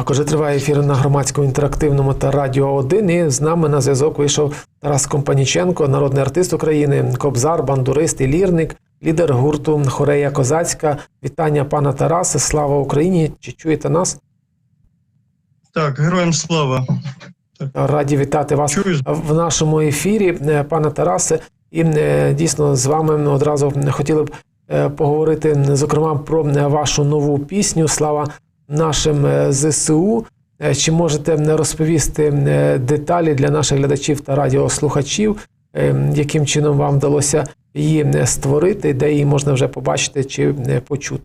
Так, отже, триває ефір на громадському інтерактивному та радіо 1. І з нами на зв'язок вийшов Тарас Компаніченко, народний артист України, кобзар, бандурист і лірник, лідер гурту Хорея Козацька. Вітання пана Тараса. Слава Україні! Чи чуєте нас? Так, героям слава. Раді вітати вас Чуєш? в нашому ефірі, е, пане Тарасе. І е, дійсно з вами одразу хотіли б е, поговорити, зокрема, про вашу нову пісню Слава нашим е, ЗСУ. Е, Чи можете розповісти е, деталі для наших глядачів та радіослухачів, яким чином вам вдалося її створити, де її можна вже побачити чи почути?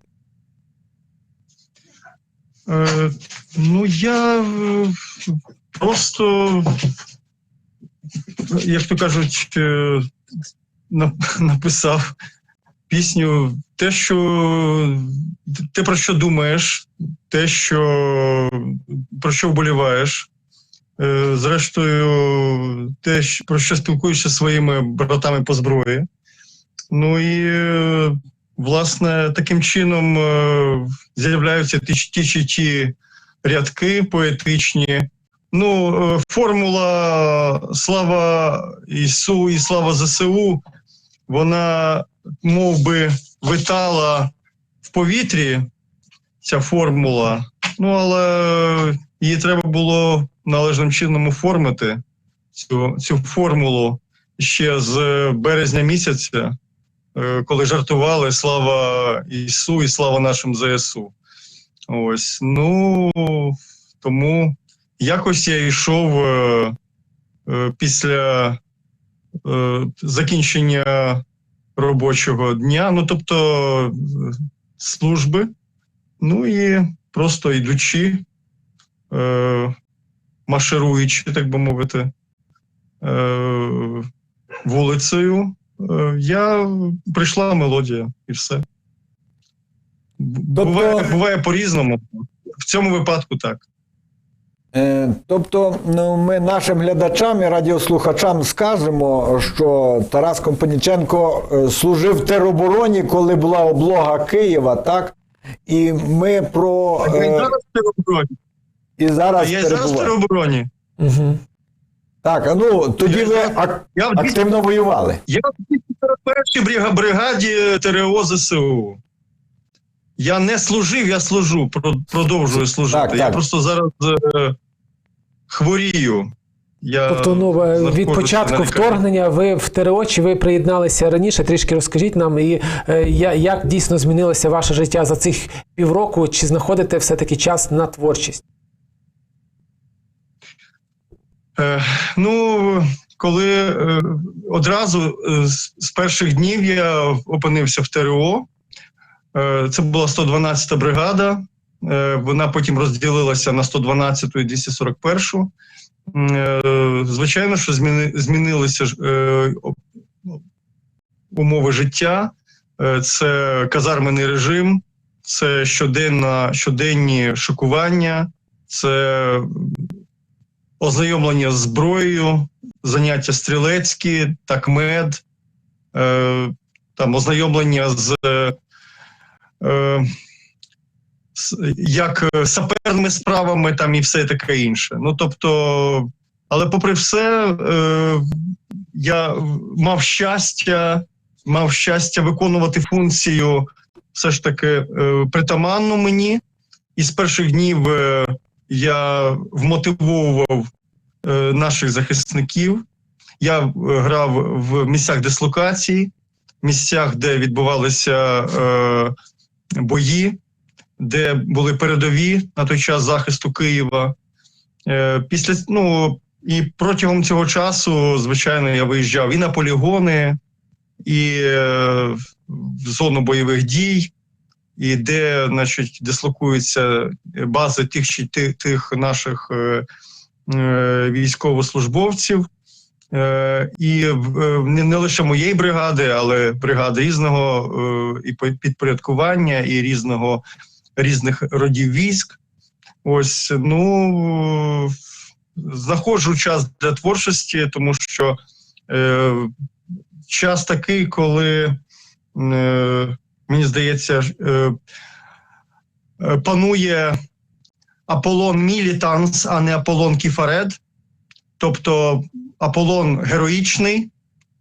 Ну, я просто, як то кажуть, написав пісню те, що те, про що думаєш, те, що про що вболіваєш. Е, Зрештою, те, про що спілкуєшся зі своїми братами по зброї. Ну і е, власне таким чином е, з'являються ті, ті чи ті рядки поетичні. Ну, формула слава Ісу і слава ЗСУ, вона мов би витала в повітрі, ця формула. Ну, але її треба було належним чином оформити, цю, цю формулу ще з березня місяця е, коли жартували слава Ісу і слава нашим ЗСУ. Ось ну тому якось я йшов е, е, після закінчення робочого дня, ну тобто служби, ну і просто йдучи, е, маршируючи, так би мовити, е, вулицею. Е, Я прийшла мелодія і все. Тобто- Буває, буває по-різному. В цьому випадку так. Е, Тобто, ну, ми нашим глядачам і радіослухачам скажемо, що Тарас Компаніченко е, служив в теробороні, коли була облога Києва, так? І ми про А я е, зараз в теробороні. і зараз я зараз в теробороні. Угу. Так, а ну тоді Я- ви я- ак- Я в 241-й активно воювали. брига- бригаді ТРО ЗСУ. Я не служив, я служу, продовжую служити. Так, я просто зараз хворію. Я Тобто, ну від початку вторгнення ви в ТРО чи ви приєдналися раніше? Трішки розкажіть нам, і е, як дійсно змінилося ваше життя за цих півроку? Чи знаходите все-таки час на творчість? Е, ну, коли е, одразу е, з, з перших днів я опинився в ТРО, е, це була 112-та бригада. Е, вона потім розділилася на 112-ту і 241-шу. Е, звичайно, що зміни, змінилися е, умови життя, це казарменний режим, це щоденна, щоденні шокування, це ознайомлення з зброєю, заняття стрілецькі, такмед, там ознайомлення з як е, саперними справами, там і все таке інше. Ну тобто, але попри все, е, я мав щастя, мав щастя виконувати функцію все ж таки е, притаманну мені, і з перших днів е, я вмотивовував е, наших захисників. Я е, грав в місцях дислокації, місцях, де відбувалися е, бої, де були передові на той час захисту Києва. Е, після, ну, і протягом цього часу, звичайно, я виїжджав і на полігони, і е, в зону бойових дій, і де, значить, дислокуються бази тих чи тих, тих наших е, військовослужбовців. І не, лише моєї бригади, але бригади різного і підпорядкування, і різного різних родів військ. Ось ну знаходжу час для творчості, тому що е, час такий, коли е, мені здається, е, панує Аполлон Мілітанс, а не Аполлон Кіфарет. Тобто Аполлон героїчний,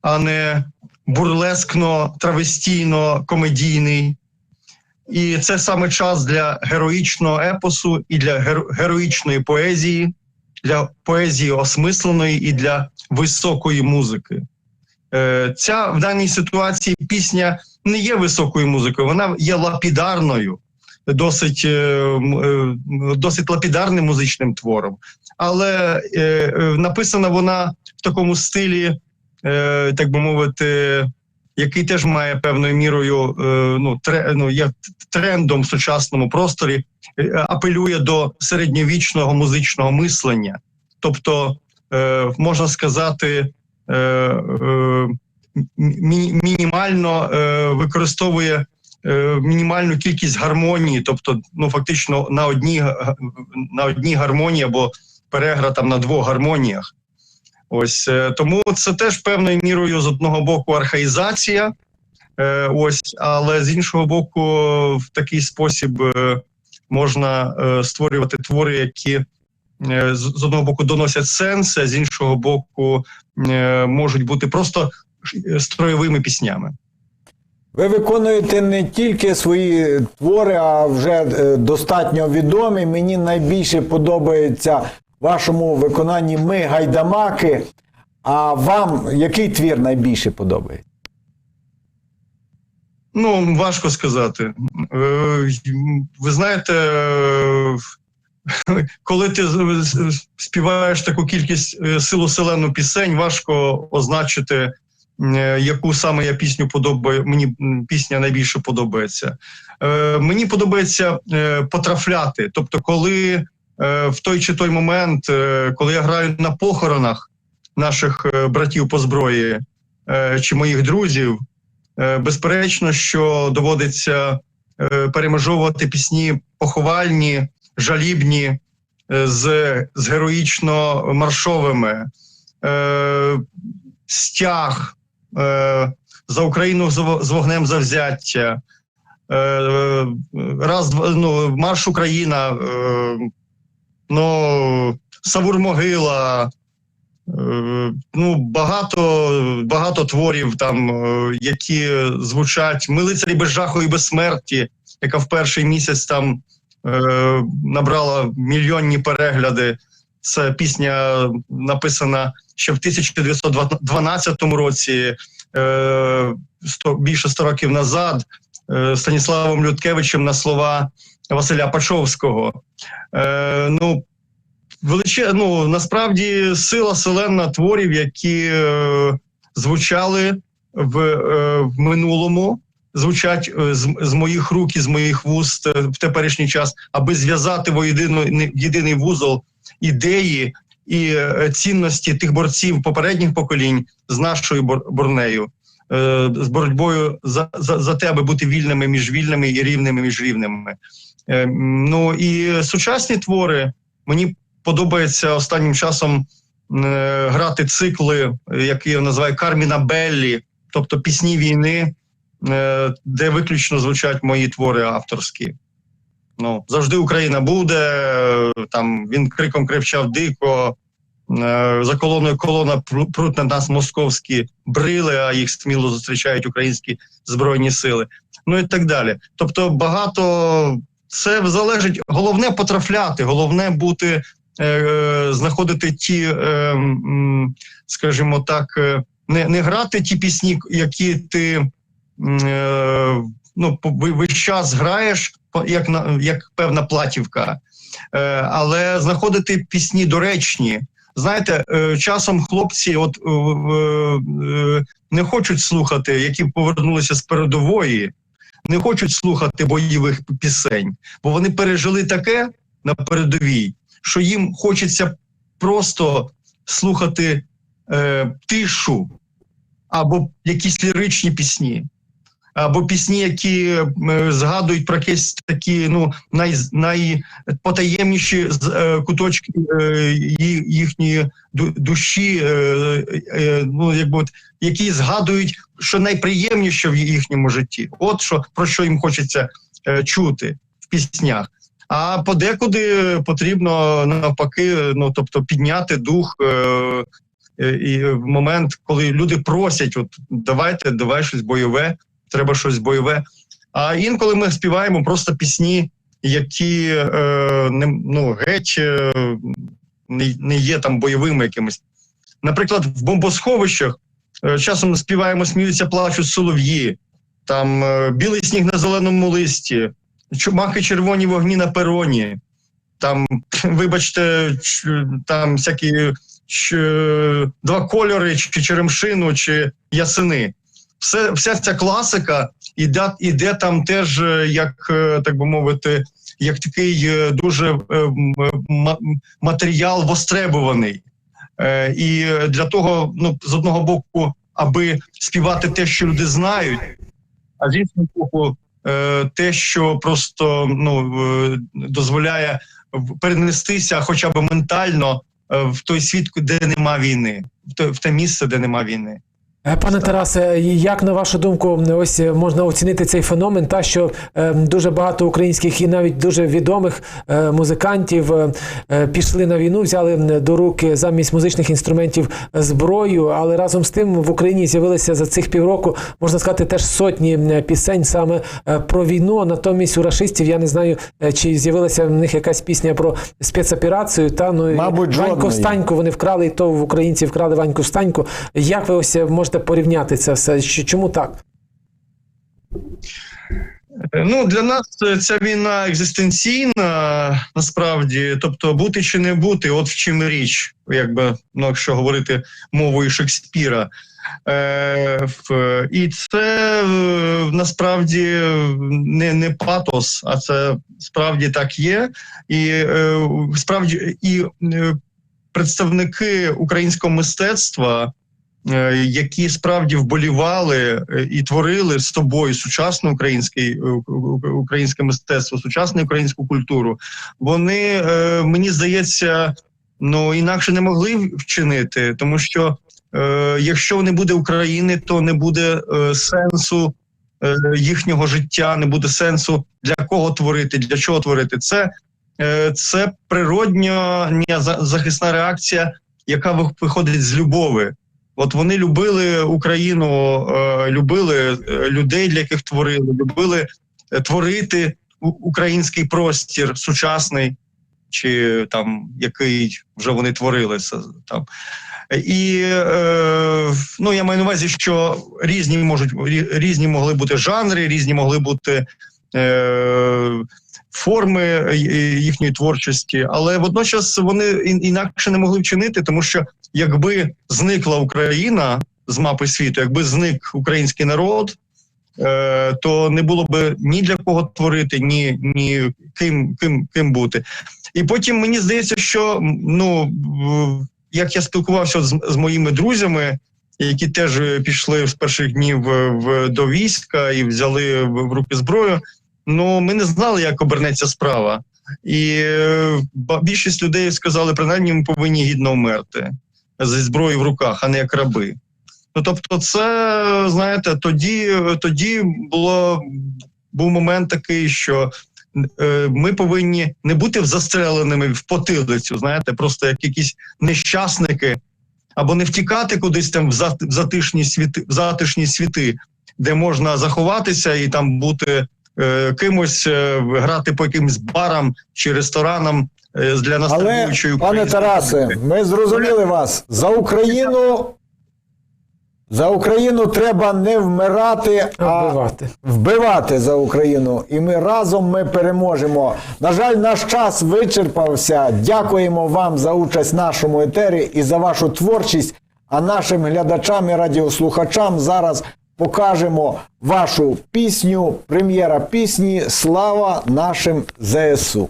а не бурлескно, травестійно, комедійний. І це саме час для героїчного епосу і для героїчної поезії, для поезії осмисленої і для високої музики. Е, Ця в даній ситуації пісня не є високою музикою, вона є лапідарною, досить, е, е, досить лапідарним музичним твором. Але написана вона в такому стилі, так би мовити, який теж має певною мірою е, ну, ну, є трендом в сучасному просторі, е, апелює до середньовічного музичного мислення. Тобто, е, можна сказати, мі- мінімально використовує мінімальну кількість гармонії, тобто, ну фактично на одній на одній гармонії або перегра там на двох гармоніях. Ось е, тому це теж певною мірою з одного боку архаїзація, е, ось, але з іншого боку, в такий спосіб е, можна створювати твори, які з одного боку доносять сенс, а з іншого боку можуть бути просто строєвими піснями. Ви виконуєте не тільки свої твори, а вже достатньо відомі. Мені найбільше подобається вашому виконанні Ми гайдамаки. А вам який твір найбільше подобається? Ну, важко сказати. Е, Ви знаєте, коли ти співаєш таку кількість е, силу селену пісень, важко означити, е, яку саме я пісню подобає. Мені пісня найбільше подобається. Мені подобається потрафляти. Тобто, коли в той чи той момент, е, коли я граю на похоронах наших е, братів по зброї е, чи моїх друзів. Е, Безперечно, що доводиться е, перемежовувати пісні поховальні, жалібні е, з, з героїчно маршовими. Е, Стяг е, за Україну з вогнем завзяття. Е, раз, ну, марш Україна, е, ну, Савур Могила, Е, Ну, багато, багато творів, там, е, які звучать Ми без жаху і без смерті, яка в перший місяць там е, набрала мільйонні перегляди. Це пісня написана ще в 1912 році, 100, більше 100 років назад, Станіславом Людкевичем на слова Василя Пачовського. Е, ну, величе, ну насправді сила селена творів, які е, звучали в, е, в минулому, звучать е, з, з моїх рук і з моїх вуст е, в теперішній час, аби зв'язати воєдино не- в єдиний вузол ідеї і е, цінності тих борців попередніх поколінь з нашою бор- борнею. З боротьбою за, за, за те, аби бути вільними між вільними і рівними між рівними. Е, м, Ну і сучасні твори мені подобається останнім часом е, грати цикли, які я називаю Карміна Беллі, тобто пісні війни, е, де виключно звучать мої твори авторські. Ну, завжди Україна буде. е, Там він криком кричав дико. За колоною колона пру- пруть на нас московські брили, а їх сміло зустрічають українські збройні сили. Ну і так далі. Тобто, багато це залежить. Головне потрафляти, головне бути е, знаходити ті, е, скажімо так, е, не, не грати ті пісні, які ти е, ну, весь час граєш, як, на, як певна платівка, е, але знаходити пісні доречні. Знаєте, е, часом хлопці от, е, е, не хочуть слухати, які повернулися з передової, не хочуть слухати бойових пісень, бо вони пережили таке на передовій, що їм хочеться просто слухати е, тишу або якісь ліричні пісні, або пісні, які е, згадують про якісь такі ну, най, найпотаємніші е, куточки е, їхньої душі, ну, якби от, які згадують, що найприємніше в їхньому житті. От що про що їм хочеться чути в піснях. А подекуди потрібно навпаки, ну тобто підняти дух. Е, і в момент, коли люди просять, от давайте, давай щось бойове, треба щось бойове. А інколи ми співаємо просто пісні, які е, не, ну, геть е, не, не є там бойовими якимись. Наприклад, в бомбосховищах е, часом співаємо, сміються, плачуть солов'ї, там е, білий сніг на зеленому листі, чумахи червоні вогні на пероні. Там, вибачте, там всякі ч- два кольори, чи черемшину, чи ясини. Все, вся ця класика іде, іде там теж, е, як е, так би мовити, як такий е, дуже матеріал востребуваний. І для того, ну, з одного боку, аби співати те, що люди знають, а з іншого боку, те, що просто ну, дозволяє перенестися хоча б ментально в той світ, де нема війни, в те місце, де нема війни. Е, Пане Тарасе, як на вашу думку, ось е, можна оцінити цей феномен, та що е, дуже багато українських і навіть дуже відомих е, музикантів пішли на війну, взяли до руки замість музичних інструментів зброю, але разом з тим в Україні з'явилися за цих півроку, можна сказати, теж сотні пісень саме про війну. Натомість у рашистів я не знаю, чи з'явилася в них якась пісня про спецоперацію. Та ну Мабуть, Ванько жодної. Встанько вони вкрали, і то в українці вкрали Ваньку Встаньку. Як ви ось можете порівняти це все? Чому так? Е, Ну для нас ця війна екзистенційна, насправді, тобто бути чи не бути, от в чим річ, якби ну, якщо говорити мовою Шекспіра. Е, і це е, насправді не, не патос, а це справді так є. І е, справді і е, представники українського мистецтва які справді вболівали е, і творили з тобою сучасне українське, е, українське мистецтво, сучасну українську культуру, вони, е, мені здається, ну інакше не могли вчинити, тому що е, якщо не буде України, то не буде е, сенсу е, їхнього життя, не буде сенсу для кого творити, для чого творити. Це, е, це природня за- захисна реакція, яка виходить з любови. От вони любили Україну, е, любили е, людей, для яких творили, любили е, творити український простір сучасний, чи там який вже вони творили там. І ну я маю на увазі, що різні можуть різні могли бути жанри, різні могли бути форми їхньої творчості, але водночас вони інакше не могли вчинити, тому що якби зникла Україна з мапи світу, якби зник український народ, е, то не було би ні для кого творити, ні, ні ким, ким, ким бути. І потім мені здається, що ну як я спілкувався з, з моїми друзями, які теж пішли з перших днів в, до війська і взяли в, руки зброю. Ну ми не знали, як обернеться справа. І е, більшість людей сказали, принаймні, ми повинні гідно вмерти зі зброєю в руках, а не як раби. Ну тобто, це знаєте, тоді, тоді було був момент такий, що е, ми повинні не бути застреленими в потилицю, знаєте, просто як якісь нещасники, або не втікати кудись там в зат- в затишні світи, в затишні світи, де можна заховатися і там бути е, кимось, е, грати по якимсь барам чи ресторанам е, для Але, настрілюючої пане Тарасе, ми зрозуміли вас. За Україну. За Україну треба не вмирати, а Вбивати. вбивати за Україну. І ми разом ми переможемо. На жаль, наш час вичерпався. Дякуємо вам за участь в нашому етері і за вашу творчість. А нашим глядачам і радіослухачам зараз покажемо вашу пісню, прем'єра пісні Слава нашим ЗСУ.